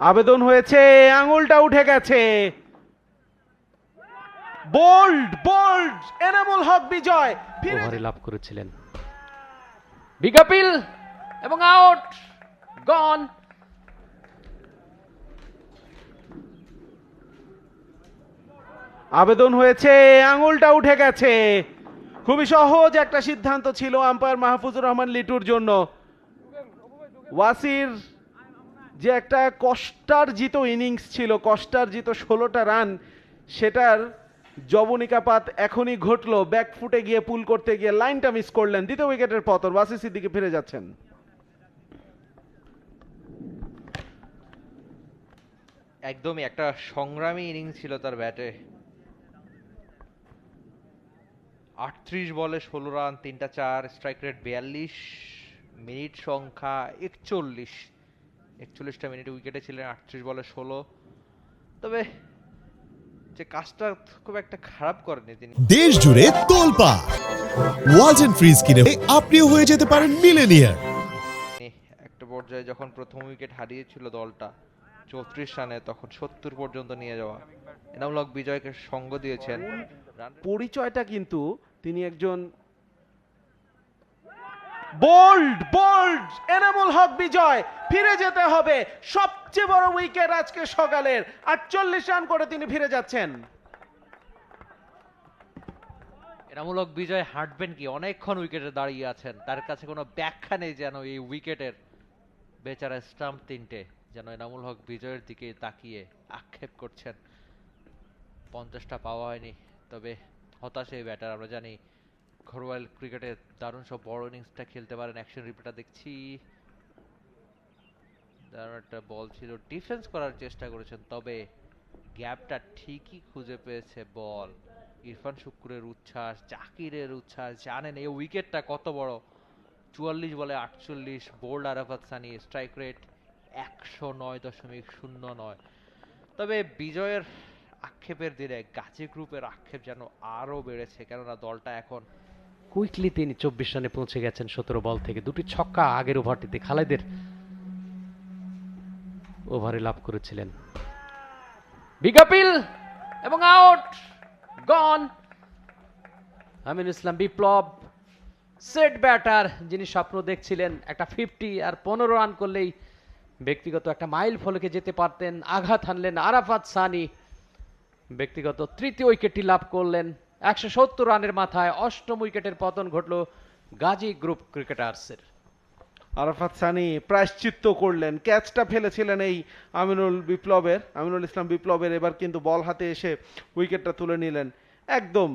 আবেদন হয়েছে আঙুলটা উঠে গেছে। Bowled bowled Enamul Haque Bijoy. ওভারে লাভ করেছিলেন। বিগ আপিল এবং আউট গন আবেদন হয়েছে আঙুলটা উঠে গেছে। খুবই সহজ একটা সিদ্ধান্ত ছিল আম্পায়ার মাহফুজুর রহমান লিটুর জন্য। ওয়াসির যে একটা কষ্টার্জিত ইনিংস ছিল, কষ্টার্জিত ষোলোটা রান, সেটার জবনিকাপাত এখনই ঘটলো। ব্যাকফুটে গিয়ে, পুল করতে গিয়ে, লাইনটা মিস করলেন দ্বিতীয় উইকেটের পতন। ওয়াসি দিকে ফিরে যাচ্ছেন। একদমই একটা সংগ্রামী ইনিংস ছিল তার ব্যাটে। আটত্রিশ বলে ষোলো রান, তিনটা চার, স্ট্রাইক রেট বিয়াল্লিশ, মিনিট সংখ্যা একচল্লিশ। একচল্লিশটা মিনিট উইকেটে ছিলেন আটত্রিশ বলে ষোলো। তবে যে কাজটা খুব একটা খারাপ করেনি তিনি। দেশ জুড়ে তোলপা। ওয়ালটন ফ্রিজ কিনে আপনিও হয়ে যেতে পারেন মিলেনিয়ার। একটা পর্যায়ে যখন প্রথম উইকেট হারিয়েছিল দলটা চৌত্রিশ রানে তখন সত্তর পর্যন্ত নিয়ে যাওয়া। এনামূলক বিজয়কে সঙ্গ দিয়েছেন। রান পরিচয়টা কিন্তু তিনি একজন বোল্ড বোল্ড, এনামুল হক বিজয়। ফিরে যেতে হবে। সবচেয়ে বড় উইকেট আজকে সকালের। আটচল্লিশ রান করে তিনি ফিরে যাচ্ছেন। এনামূলক বিজয় হাঁটবেন কি? অনেকক্ষণ উইকেটে দাঁড়িয়ে আছেন। তার কাছে কোনো ব্যাখ্যা নেই যেন এই উইকেটের বেচারা স্টাম্প তিনটে। যেন এনামুল হক বিজয়ের দিকে তাকিয়ে আক্ষেপ করছেন। পঞ্চাশটা পাওয়া হয়নি, তবে হতাশ ব্যাটার। আমরা জানি ঘরোয়া ক্রিকেটে দারুণ সব বড় ইনিংসটা খেলতে পারেন অ্যাকশন রিপিটটা দেখছি। দারুণ একটা বল ছিল। ডিফেন্স করার চেষ্টা করেছেন, তবে গ্যাপটা ঠিকই খুঁজে পেয়েছে বল ইরফান শুক্কুরের উচ্ছ্বাস, জাকিরের উচ্ছ্বাস, জানেন এই উইকেটটা কত বড়। চুয়াল্লিশ বলে আটচল্লিশ bowled Arafat Sunny strike rate একশো নয় দশমিক শূন্য নয়। তবে বিজয়ের আক্ষেপের দিনে গাজী গ্রুপের আক্ষেপ যেন আরও বেড়েছে, কেননা দলটা এখন কুইকলি তিনি চব্বিশ রানে পৌঁছে গেছেন সতেরো বল থেকে। দুটি ছক্কা আগের ওভারটিতে খালেদের ওভারে লাভ করেছিলেন। বিগ আপিল এবং out, gone. Amin Islam Biplob, set batter, যিনি স্বপ্ন দেখছিলেন একটা ফিফটি আর পনেরো রান করলেই ব্যক্তিগত একটা মাইল ফলকে যেতে পারতেন, আঘাত হানলেন আরাফাত সানি। ব্যক্তিগত তৃতীয় উইকেটটি লাভ করলেন একশো সত্তর রানের মাথায় অষ্টম উইকেটের পতন ঘটল গাজী গ্রুপ ক্রিকেটার্সের। আরাফাত সানি প্রায়শ্চিত্ত করলেন, ক্যাচটা ফেলেছিলেন এই আমিনুল বিপ্লবের, আমিনুল ইসলাম বিপ্লবের, এবার কিন্তু বল হাতে এসে উইকেটটা তুলে নিলেন। একদম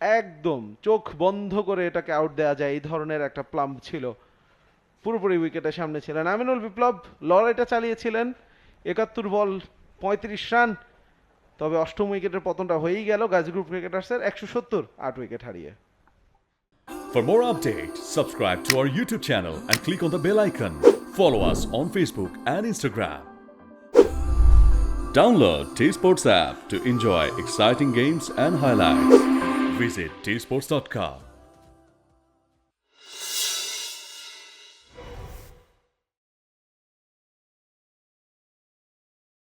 একদম চোখ বন্ধ করে এটাকে আউট দেওয়া যায়, এই ধরনের একটা প্লাম্প ছিল। পুরোপুরি উইকেটের সামনে ছিলেন। আমিনুল বিপ্লব লড়াইটা চালিয়েছিলেন, একাত্তর বল, পঁয়ত্রিশ রান তবে অষ্টম উইকেটের পতনটা হয়েই গেল গাজী গ্রুপ ক্রিকেটার্সের একশো সত্তর আট উইকেট হারিয়ে For more updates, subscribe to our YouTube channel and click on the bell icon. Follow us on Facebook and Instagram. Download T Sports app to enjoy exciting games and highlights. Visit tsports.com.